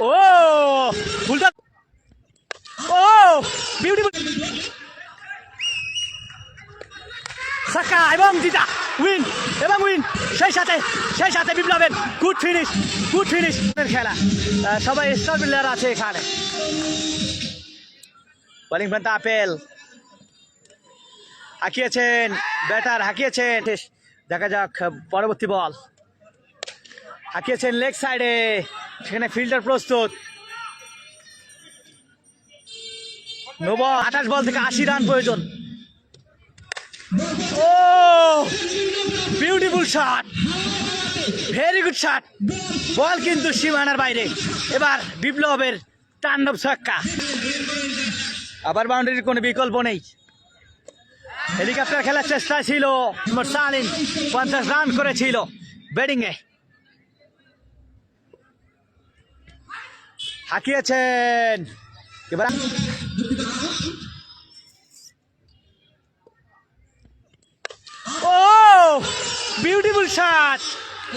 ও ও beautiful সাকা এবং win এবং win সেই সাথে সেই সাথে বিপ্লবের গুড ফিনিশ গুড ফিনিশ খেলা। সবাই স্টার প্লেয়ার আছে এখানে। বোলিং আপেল হাঁকিয়েছেন ব্যাটার হাঁকিয়েছেন। দেখা যাক, পরবর্তী বল হাঁকিয়েছেন লেগ সাইডে সেখানে ফিল্ডার প্রস্তুত। নব, আঠাশ বল থেকে আশি রান প্রয়োজন। ও beautiful shot very good shot ball কিন্তু সীমানার বাইরে। এবার বিপ্লবের তাণ্ডব ছক্কা। আবার বাউন্ডারির কোনো বিকল্প নেই। হেলিকপ্টার খেলার চেষ্টা ছিল সালিন পঞ্চাশ রান করেছিল ব্যাটিংয়ে। হাঁকিয়েছেন। এবার ও বিউটিফুল শট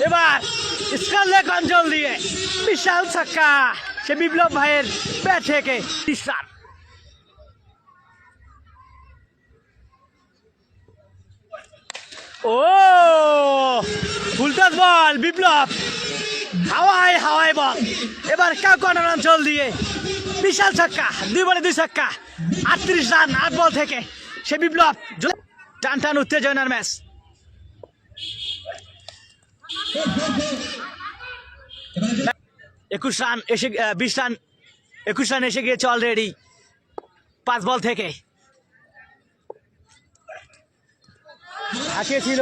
এবার স্কারলেক অঞ্চল দিয়ে বিশাল ছক্কা। সে বিপ্লব ভাইয়ের ব্যাট থেকে তিরিশ ও ফুলটাস বল, বিপ্লব। হাওয়ায় হাওয়ায় বল এবার কাকনার অঞ্চল দিয়ে। বিশাল ছক্কা, দুই বলে দুই ছক্কা। আটত্রিশ রান, আট বল থেকে। সে বিপ্লব টান টান উত্তেজনার ম্যাচ। একুশ রান এসে বিশ রান, একুশ রান এসে গিয়েছে অলরেডি পাঁচ বল থেকে। হাঁকিয়েছিল।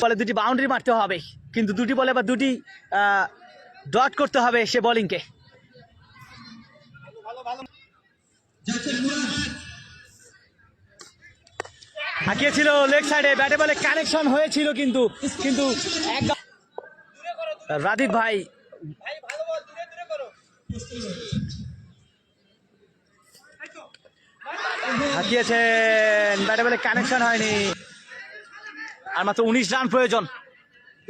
বলে দুটি বাউন্ডারি মারতে হবে। কিন্তু দুটি বলে বা দুটি ডট করতে হবে সে বোলিংকে হাঁকিয়েছিল লেগ সাইডে ব্যাটে বলে কানেকশন হয়েছিল কিন্তু কিন্তু রাদিক ভাই, হাঁকিয়েছেন ব্যাটে বলে কানেকশন হয়নি। আর মাত্র উনিশ রান প্রয়োজন।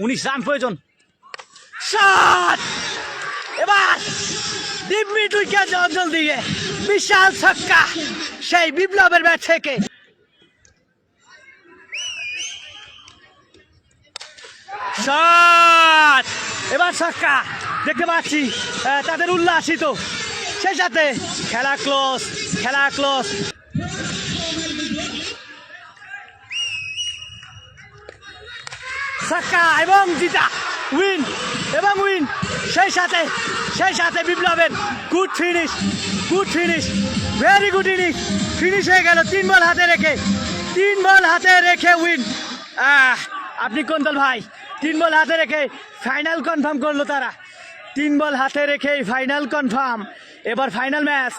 উনিশ রান প্রয়োজন। এবার মিড উইকেট অঞ্চল দিয়ে বিশাল ছক্কা সেই বিপ্লবের ব্যাট থেকে। এবার ছক্কা, দেখতে পাচ্ছি তাদের উল্লাসিত। সেই সাথে খেলা ক্লোজ খেলা ক্লোজ। সাক্কা এবং জিতা। উইন এবং উইন সেই সাথে সেই সাথে বিপ্লবের good finish good finish very good innings finish হয়ে গেল, তিন বল হাতে রেখে, তিন বল হাতে রেখে উইন আপনি কোন দল ভাই? তিন বল হাতে রেখে ফাইনাল কনফার্ম করল তারা। তিন বল হাতে রেখে ফাইনাল কনফার্ম এবার ফাইনাল ম্যাচ